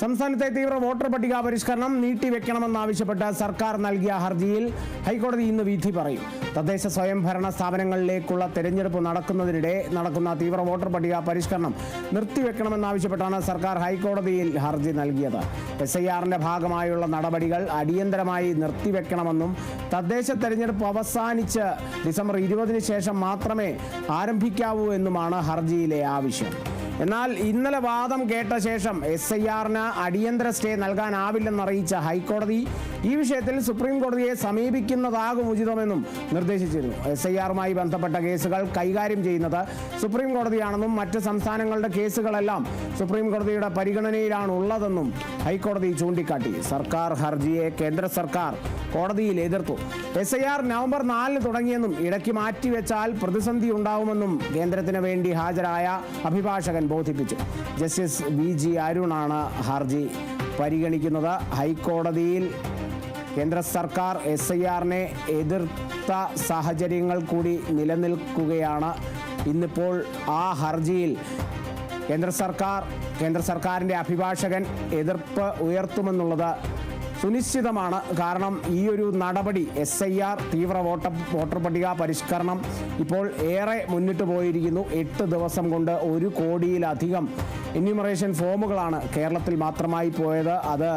സംസ്ഥാനത്തെ തീവ്ര വോട്ടർ പട്ടിക പരിഷ്കരണം നീട്ടിവെക്കണമെന്നാവശ്യപ്പെട്ട് സർക്കാർ നൽകിയ ഹർജിയിൽ ഹൈക്കോടതി ഇന്ന് വിധി പറയും. തദ്ദേശ സ്വയംഭരണ സ്ഥാപനങ്ങളിലേക്കുള്ള തെരഞ്ഞെടുപ്പ് നടക്കുന്നതിനിടെ നടക്കുന്ന തീവ്ര വോട്ടർ പട്ടിക പരിഷ്കരണം നിർത്തിവെക്കണമെന്നാവശ്യപ്പെട്ടാണ് സർക്കാർ ഹൈക്കോടതിയിൽ ഹർജി നൽകിയത്. എസ് ഐ ആറിന്റെ ഭാഗമായുള്ള നടപടികൾ അടിയന്തരമായി നിർത്തിവെക്കണമെന്നും തദ്ദേശ തെരഞ്ഞെടുപ്പ് അവസാനിച്ച് ഡിസംബർ ഇരുപതിന് ശേഷം മാത്രമേ ആരംഭിക്കാവൂ എന്നുമാണ് ഹർജിയിലെ ആവശ്യം. എന്നാൽ ഇന്നലെ വാദം കേട്ട ശേഷം എസ് ഐ ആറിന് അടിയന്തര സ്റ്റേ നൽകാനാവില്ലെന്ന് അറിയിച്ച ഹൈക്കോടതി ഈ വിഷയത്തിൽ സുപ്രീം കോടതിയെ സമീപിക്കുന്നതാകും ഉചിതമെന്നും നിർദ്ദേശിച്ചിരുന്നു. എസ് ഐ ആറുമായി ബന്ധപ്പെട്ട കേസുകൾ കൈകാര്യം ചെയ്യുന്നത് സുപ്രീം കോടതിയാണെന്നും മറ്റ് സംസ്ഥാനങ്ങളുടെ കേസുകളെല്ലാം സുപ്രീം കോടതിയുടെ പരിഗണനയിലാണ് ഉള്ളതെന്നും ഹൈക്കോടതി ചൂണ്ടിക്കാട്ടി. സർക്കാർ ഹർജിയെ കേന്ദ്ര സർക്കാർ കോടതിയിൽ എതിർത്തു. എസ് ഐ ആർ നവംബർ നാലിന് തുടങ്ങിയെന്നും ഇടയ്ക്ക് മാറ്റിവെച്ചാൽ പ്രതിസന്ധി ഉണ്ടാവുമെന്നും കേന്ദ്രത്തിന് വേണ്ടി ഹാജരായ അഭിഭാഷകൻ ബോധിപ്പിച്ചു ജസ്റ്റിസ് വി ജി അരുണാണ് ഹർജി പരിഗണിക്കുന്നത്. ഹൈക്കോടതിയിൽ കേന്ദ്ര സർക്കാർ എസ് ഐ ആറിനെ എതിർത്ത സാഹചര്യങ്ങൾ കൂടി നിലനിൽക്കുകയാണ്. ഇന്നിപ്പോൾ ആ ഹർജിയിൽ കേന്ദ്ര സർക്കാർ കേന്ദ്ര സർക്കാരിന്റെ അഭിഭാഷകൻ എതിർപ്പ് ഉയർത്തുമെന്നുള്ളത് സുനിശ്ചിതമാണ്. കാരണം ഈ ഒരു നടപടി എസ് ഐ ആർ തീവ്ര വോട്ടർ വോട്ടർ പട്ടിക പരിഷ്കരണം ഇപ്പോൾ ഏറെ മുന്നിട്ട് പോയിരിക്കുന്നു. എട്ട് ദിവസം കൊണ്ട് ഒരു കോടിയിലധികം എന്യൂമറേഷൻ ഫോമുകളാണ് കേരളത്തിൽ മാത്രമായി പോയത്. അത്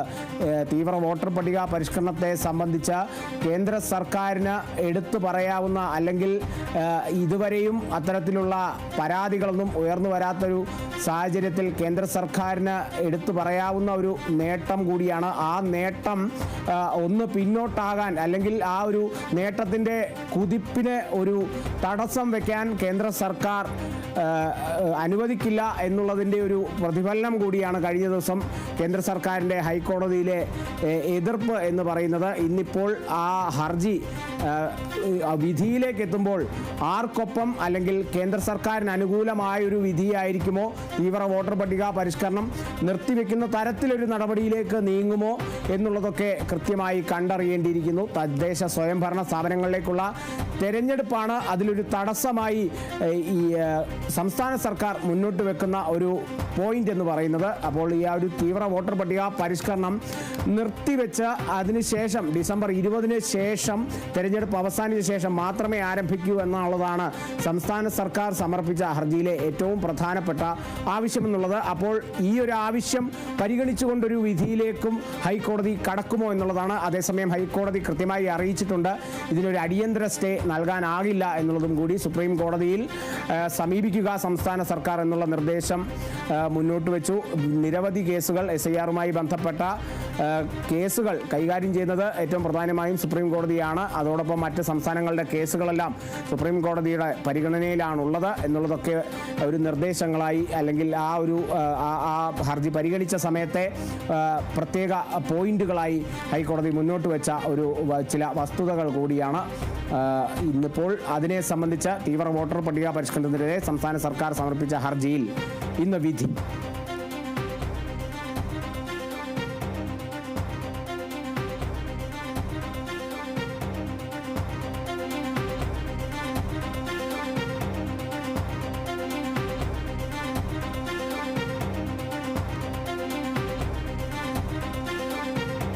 തീവ്ര വോട്ടർ പട്ടിക പരിഷ്കരണത്തെ സംബന്ധിച്ച കേന്ദ്ര സർക്കാരിന് എടുത്തു പറയാവുന്ന അല്ലെങ്കിൽ ഇതുവരെയും അത്തരത്തിലുള്ള പരാതികളൊന്നും ഉയർന്നു വരാത്തൊരു സാഹചര്യത്തിൽ കേന്ദ്ര സർക്കാരിന് എടുത്തു പറയാവുന്ന ഒരു നേട്ടം കൂടിയാണ്. ആ നേട്ടം ആ, ഒന്ന് പിന്നോട്ടാകാൻ അല്ലെങ്കിൽ ആ ഒരു നേട്ടത്തിന്റെ കുതിപ്പിന് ഒരു തടസ്സം വെക്കാൻ കേന്ദ്ര സർക്കാർ അനുവദിക്കില്ല എന്നുള്ളതിന്റെ ഒരു പ്രതിഫലനം കൂടിയാണ് കഴിഞ്ഞ ദിവസം കേന്ദ്ര സർക്കാരിന്റെ ഹൈക്കോടതിയിലെ എതിർപ്പ് എന്ന് പറയുന്നത്. ഇന്നിപ്പോൾ ആ ഹർജി വിധിയിലേക്ക് എത്തുമ്പോൾ ആർക്കൊപ്പം അല്ലെങ്കിൽ കേന്ദ്ര സർക്കാരിന് അനുകൂലമായൊരു വിധിയായിരിക്കുമോ? തീവ്ര വോട്ടർ പട്ടിക പരിഷ്കരണം നിർത്തിവെക്കുന്ന തരത്തിലൊരു നടപടിയിലേക്ക് നീങ്ങുമോ എന്നുള്ളതൊക്കെ കൃത്യമായി കണ്ടറിയേണ്ടിയിരിക്കുന്നു. തദ്ദേശ സ്വയംഭരണ സ്ഥാപനങ്ങളിലേക്കുള്ള തെരഞ്ഞെടുപ്പാണ് അതിലൊരു തടസ്സമായി ഈ സംസ്ഥാന സർക്കാർ മുന്നോട്ട് വെക്കുന്ന ഒരു പോയിന്റ് എന്ന് പറയുന്നത്. അപ്പോൾ ഈ ആ ഒരു തീവ്ര വോട്ടർ പട്ടിക പരിഷ്കരണം നിർത്തിവെച്ച് അതിനുശേഷം ഡിസംബർ ഇരുപതിന് ശേഷം തെരഞ്ഞെടുപ്പ് അവസാനിച്ച ശേഷം മാത്രമേ ആരംഭിക്കൂ എന്നുള്ളതാണ് സംസ്ഥാന സർക്കാർ സമർപ്പിച്ച ഹർജിയിലെ ഏറ്റവും പ്രധാനപ്പെട്ട ആവശ്യമെന്നുള്ളത് അപ്പോൾ ഈ ഒരു ആവശ്യം പരിഗണിച്ചുകൊണ്ടൊരു വിധിയിലേക്കും ഹൈക്കോടതി കടക്കുമോ എന്നുള്ളതാണ്. അതേസമയം ഹൈക്കോടതി കൃത്യമായി അറിയിച്ചിട്ടുണ്ട്. ഇതിനൊരു അടിയന്തര സ്റ്റേ നൽകാനാകില്ല എന്നുള്ളതും കൂടി സുപ്രീം കോടതിയിൽ സമീപിക്കുക സംസ്ഥാന സർക്കാർ എന്നുള്ള നിർദ്ദേശം മുന്നോട്ട് വെച്ചു. നിരവധി കേസുകൾ എസ് ഐ ആറുമായി ബന്ധപ്പെട്ട കേസുകൾ കൈകാര്യം ചെയ്യുന്നത് ഏറ്റവും പ്രധാനമായും സുപ്രീം കോടതിയാണ്. അതോടൊപ്പം മറ്റ് സംസ്ഥാനങ്ങളുടെ കേസുകളെല്ലാം സുപ്രീം കോടതിയുടെ പരിഗണനയിലാണുള്ളത് എന്നുള്ളതൊക്കെ ഒരു നിർദ്ദേശങ്ങളായി അല്ലെങ്കിൽ ആ ഒരു ആ, ഹർജി പരിഗണിച്ച സമയത്തെ പ്രത്യേക പോയിന്റുകളായി ഹൈക്കോടതി മുന്നോട്ട് വെച്ച ഒരു ചില വസ്തുതകൾ കൂടിയാണ്. ഇന്നിപ്പോൾ അതിനെ സംബന്ധിച്ച തീവ്ര വോട്ടർ പട്ടിക പരിഷ്കരണത്തിനെതിരെ സംസ്ഥാന സർക്കാർ സമർപ്പിച്ച ഹർജിയിൽ ഇന്ന് വിധി.